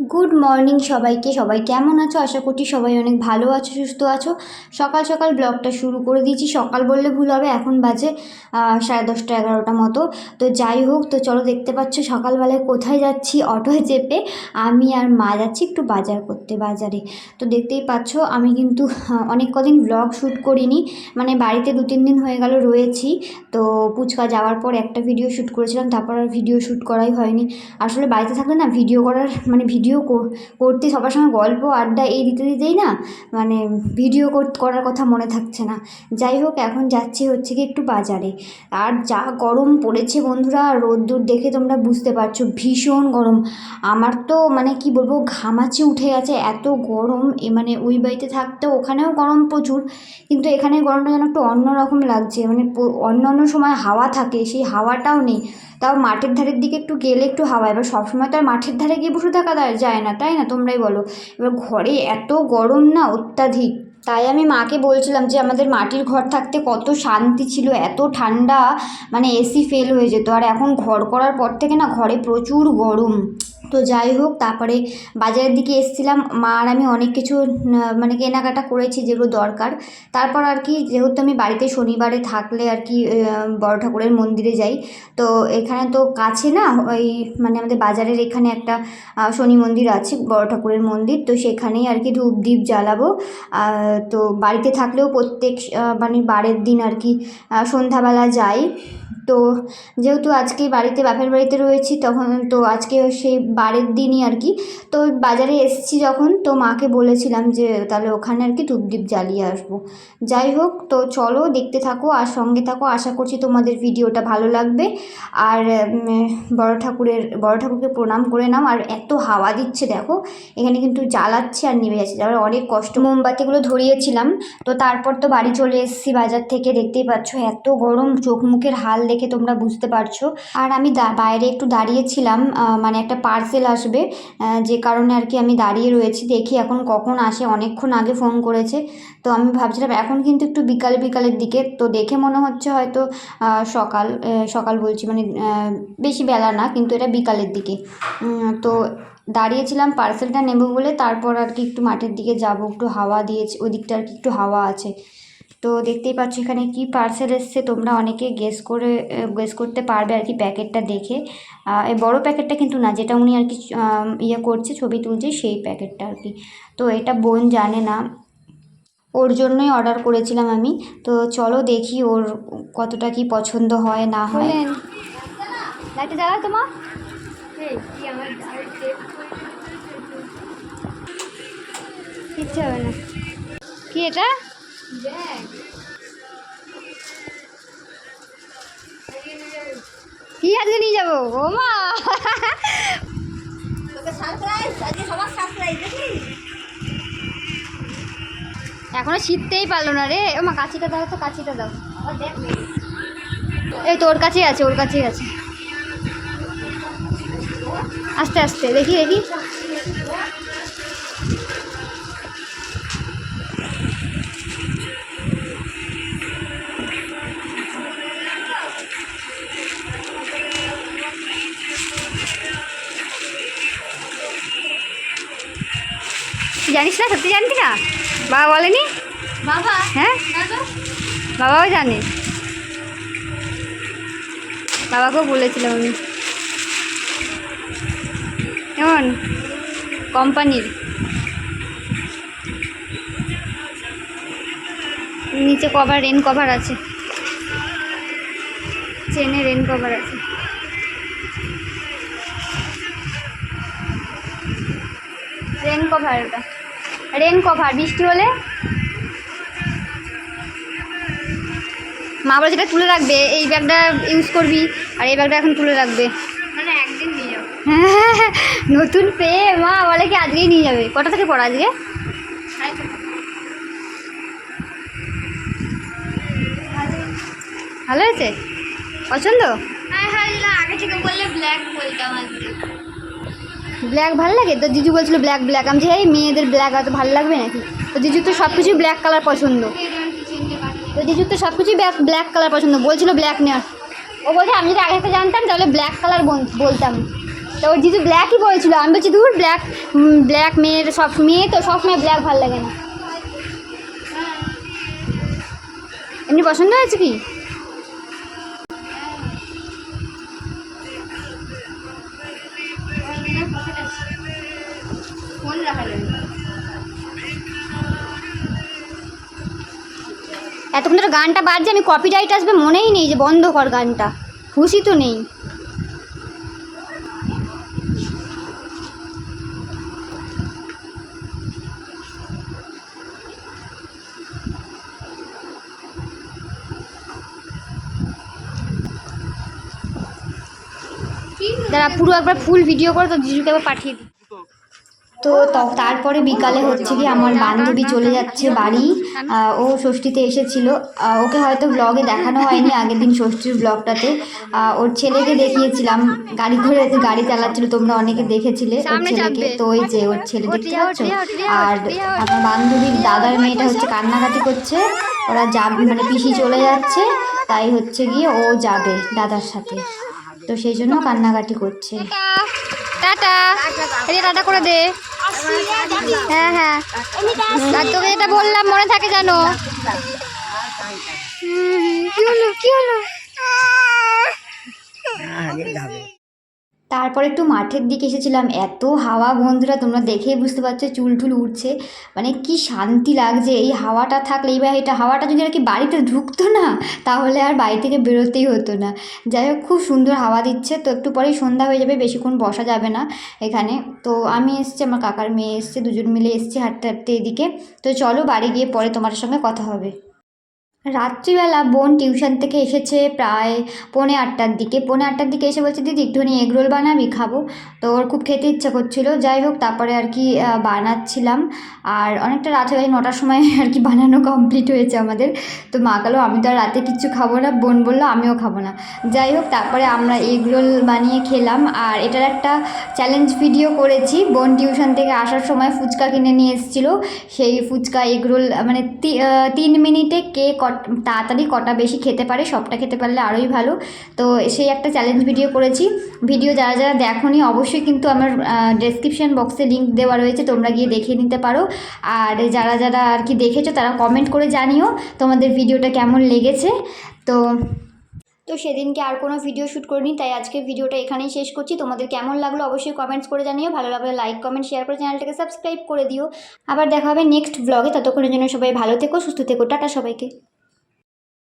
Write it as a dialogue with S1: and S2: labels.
S1: Good morning সবাইকে। সবাই কেমন আছো? আশা করছি সবাই অনেক ভালো আছো, সুস্থ আছো। সকাল সকাল ব্লগটা শুরু করে দিয়েছি। সকাল বললে ভুল হবে, এখন বাজে সাড়ে দশটা এগারোটা মতো। তো যাই হোক, তো চলো দেখতে পাচ্ছ সকালবেলায় কোথায় যাচ্ছি? অটোয় চেপে আমি আর মা যাচ্ছি একটু বাজার করতে, বাজারে। তো দেখতেই পাচ্ছ, আমি কিন্তু অনেক কদিন ব্লগ শ্যুট করিনি। মানে বাড়িতে দু, তিন দিন হয়ে গেল রয়েছি। তো পুচকা যাওয়ার পর একটা ভিডিও শ্যুট করেছিলাম, তারপর আর ভিডিও শ্যুট করাই হয়নি। আসলে বাড়িতে থাকলে না ভিডিও করার মানে ভিডিও কর- করতে সবার সঙ্গে গল্প, আড্ডা এই দিতে দিতেই না মানে ভিডিও করার কথা মনে থাকছে না। যাই হোক, এখন যাচ্ছি হচ্ছে কি একটু বাজারে। আর যা গরম পড়েছে বন্ধুরা, রোদ্দুর দেখে তোমরা বুঝতে পারছ, ভীষণ গরম। আমার তো মানে কি বলব, ঘামাচি উঠে গেছে, এত গরম, এ মানে ওই বাড়িতে থাকতে ওখানেও গরম প্রচুর, কিন্তু এখানে গরমটা যেন একটু অন্যরকম লাগছে। মানে অন্য অন্য সময় হাওয়া থাকে, সেই হাওয়াটাও নেই। তাও মাঠের ধারের দিকে একটু গেলে একটু হাওয়া। এবার সবসময় তো আর মাঠের ধারে গিয়ে বসে থাকা যায় না, তাই না? তোমরাই বলো। এবার ঘরে এত গরম না অত্যাধিক। তাই আমি মাকে বলছিলাম যে, আমাদের মাটির ঘর থাকতে কত শান্তি ছিল, এত ঠান্ডা মানে এসি ফেল হয়ে যেত। আর এখন ঘর করার পর থেকে না, ঘরে প্রচুর গরম। তো যাই হোক, তারপরে বাজারের দিকে এসেছিলাম। মা আর আমি অনেক কিছু মানে কেনাকাটা করেছি যেগুলো দরকার। তারপর আর কি, যেহেতু আমি বাড়িতে শনিবারে থাকলে আর কি বড় ঠাকুরের মন্দিরে যাই। তো এখানে তো কাছে না, ওই মানে আমাদের বাজারের এখানে একটা শনি মন্দির আছে, বড় ঠাকুরের মন্দির। তো সেখানেই আর কি ধূপ দ্বীপ জ্বালাবো। তো বাড়িতে থাকলেও প্রত্যেক মানে বারের দিন আর কি সন্ধ্যাবেলা যাই। তো যেহেতু আজকে বাড়িতে বাপের বাড়িতে রয়েছি, তখন তো আজকে সেই বারের দিনই আর কি। তো বাজারে এসেছি যখন, তো মাকে বলেছিলাম যে, তাহলে ওখানে আর কি ধূপ দ্বীপ জ্বালিয়ে আসব। যাই হোক, তো চলো দেখতে থাকো আর সঙ্গে থাকো। আশা করছি তোমাদের ভিডিওটা ভালো লাগবে। আর বড় ঠাকুরের, বড় ঠাকুরকে প্রণাম করে নাও। আর এত হাওয়া দিচ্ছে দেখো, এখানে কিন্তু জ্বালাচ্ছে আর নিভে যাচ্ছে। তারপরে অনেক কষ্ট। মোমবাতিগুলো ধরিয়েছিলাম, তো তারপর তো বাড়ি চলে এসেছি বাজার থেকে। দেখতেই পাচ্ছ এত গরম, চোখ মুখের হাল দেখে তোমরা বুঝতে পারছ। আর আমি বাইরে একটু দাঁড়িয়েছিলাম মানে একটা পার্সেল আসবে যে কারণে আর কি আমি দাঁড়িয়ে রয়েছি, দেখি এখন কখন আসে, অনেকক্ষণ আগে ফোন করেছে। তো আমি ভাবছিলাম, এখন কিন্তু একটু বিকাল বিকালের দিকে, তো দেখে মনে হচ্ছে হয়তো সকাল সকাল বলছি মানে বেশি বেলা না, কিন্তু এটা বিকালের দিকে। তো দাঁড়িয়েছিলাম পার্সেলটা নেব বলে, তারপর আর কি একটু মাঠের দিকে যাব, একটু হাওয়া দিয়েছে, ওদিকটা আর কি একটু হাওয়া আছে। তো দেখতেই পাচ্ছ এখানে কি পার্সেল এসছে। তোমরা অনেকে গেস করে গেস করতে পারবে আর কি প্যাকেটটা দেখে। এই বড় প্যাকেটটা কিন্তু না যেটা উনি আর কি ইয়ে করছে ছবি তুলছে সেই প্যাকেটটা আর কি। তো এটা বোন জানে না। ওর জন্যই অর্ডার করেছিলাম আমি। তো চলো দেখি ওর কতটা কি পছন্দ হয় না হয়। লাইটে জ্বালা তোমার কিচ্ছু হবে না। কি এটা? কি আজকে নিয়ে যাব? ও মা! এখনও শিখতেই পারল না রে। ও মা কাছিটা দাও তো কাছিটা দাও। এই তো ওর কাছেই আছে ওর কাছেই আছে। আস্তে আস্তে দেখি দেখি। জানিস না? সত্যি জানতি না? বাবা বলেনি?
S2: বাবা।
S1: হ্যাঁ? বাবাও জানে। বাবাকেও বলেছিলাম আমি। কেমন? কোম্পানির। নিচে কভার রেন কভার আছে। চেনে রেন কভার আছে। রেন কভার ওটা। রেন কভার বৃষ্টি হলে? মা বলে যেটা তুলে রাখবে এই ব্যাগটা ইউজ করবি আর এই ব্যাগটা এখন তুলে রাখবে।
S2: মানে একদিন নিয়ে যাব।
S1: নতুন পেয়ে মা বলে কি আজকেই নিয়ে যাবে। কটা থেকে পড়া আজকে? ভালো হয়েছে? পছন্দ?
S2: হ্যাঁ হ্যাঁ আগে থেকে বললে ব্ল্যাক বলতাম আজকে।
S1: ব্ল্যাক ভালো লাগে? তো জিজু বলছিল ব্ল্যাক ব্ল্যাক আমি যে মেয়েদের ব্ল্যাক এত ভালো লাগবে নাকি? তো জিজু তো সব কিছুই ব্ল্যাক কালার পছন্দ। তো জিজুর তো সব কিছুই ব্ল্যাক কালার পছন্দ। বলছিল ব্ল্যাক নেওয়ার ও বলছে, আমি যদি আগে থেকে জানতাম, তাহলে ব্ল্যাক কালার বলতাম। তো ওর জিজু ব্ল্যাকই বলেছিল। আমি বলছি দূর ব্ল্যাক ব্ল্যাক মেয়ের সব, মেয়ে তো সবসময় ব্ল্যাক ভালো লাগে না। এমনি পছন্দ হয়েছে কি? এতক্ষণ ধরে গানটা বাজছে, আমি কপিরাইট আসবে মনেই নেই যে বন্ধ কর গানটা। খুশি তো নেই। দাঁড়া, পুরো একবার ফুল ভিডিও করে তো জিজুকে একবার পাঠিয়ে দিই। তো তারপরে বিকালে হচ্ছে কি আমার বান্ধবী চলে যাচ্ছে বাড়ি ও ষষ্ঠীতে এসেছিল। ওকে হয়তো ব্লগে দেখানো হয়নি আগের দিন ষষ্ঠীর ব্লগটাতে ওর ছেলেকে দেখিয়েছিলাম গাড়ি করে গাড়ি চালাচ্ছিল তোমরা অনেকে দেখেছিলে ওর ছেলেকে। তো ওই যে ওর ছেলে দেখতে পাচ্ছ? আর আমার বান্ধবীর দাদার মেয়েটা হচ্ছে কান্নাকাটি করছে। ওরা যাবে মানে পিসি চলে যাচ্ছে তাই হচ্ছে গিয়ে ও যাবে দাদার সাথে। তো সেই জন্য কান্নাকাটি করছে। টাটা। টাটা। করে দে। হ্যাঁ হ্যাঁ। আর তোকে যেটা বললাম মনে থাকে জানো কি হলো কি হলো? তারপর একটু মাঠের দিকে এসেছিলাম। এত হাওয়া বন্ধুরা, তোমরা দেখেই বুঝতে পারছ চুল টুল উঠছে মানে কি শান্তি লাগছে। এই হাওয়াটা থাকলে এইবার এটা হাওয়াটা যদি আর কি বাড়িতে ঢুকতো না, তাহলে আর বাড়ি থেকে বেরোতেই হতো না। যাই হোক, খুব সুন্দর হাওয়া দিচ্ছে। তো একটু পরেই সন্ধ্যা হয়ে যাবে, বেশিক্ষণ বসা যাবে না এখানে। তো আমি এসছি, আমার কাকার মেয়ে এসছে, দুজন মিলে এসছি হাঁটতে হাঁটতে এদিকে। তো চলো বাড়ি গিয়ে পরে তোমার সঙ্গে কথা হবে। রাত্রিবেলা বোন টিউশন থেকে এসেছে প্রায় পৌনে আটটার দিকে। পৌনে আটটার দিকে এসে বলছে, দিদি একটুখানি এগরোল বানাবি, খাব। তো ওর খুব খেতে ইচ্ছা করছিল। যাই হোক, তারপরে আর কি বানাচ্ছিলাম। আর অনেকটা রাত হয়ে নটার সময় আর কি বানানো কমপ্লিট হয়েছে আমাদের। তো মা গেলো, আমি তো আর রাতে কিচ্ছু খাব না। বোন বলল, আমিও খাব না। যাই হোক, তারপরে আমরা এগরোল বানিয়ে খেলাম। আর এটার একটা চ্যালেঞ্জ ভিডিও করেছি। বোন টিউশন থেকে আসার সময় ফুচকা কিনে নিয়ে এসেছিল। সেই ফুচকা এগরোল মানে তিন মিনিটে কে তাড়াতাড়ি কটা বেশি খেতে পারে, সবটা খেতে পারলে আরোই ভালো। তো সেই একটা চ্যালেঞ্জ ভিডিও করেছি। ভিডিও যারা যারা দেখোনি, অবশ্যই কিন্তু আমার ডেসক্রিপশন বক্সে লিঙ্ক দেওয়া রয়েছে, তোমরা গিয়ে দেখে নিতে পারো। আর যারা যারা আর কি দেখেছ, তারা কমেন্ট করে জানিও তোমাদের ভিডিওটা কেমন লেগেছে। তো তো সেদিনকে আর কোনো ভিডিও শ্যুট করিনি, তাই আজকে ভিডিওটা এখানেই শেষ করছি। তোমাদের কেমন লাগল, অবশ্যই কমেন্টস করে জানিও। ভালো লাগলে লাইক কমেন্ট শেয়ার করে চ্যানেলটাকে সাবস্ক্রাইব করে দিও। আবার দেখা হবে নেক্সট ব্লগে ততক্ষণের জন্য সবাই ভালো থেকো, সুস্থ থেকো। টাটা সবাইকে।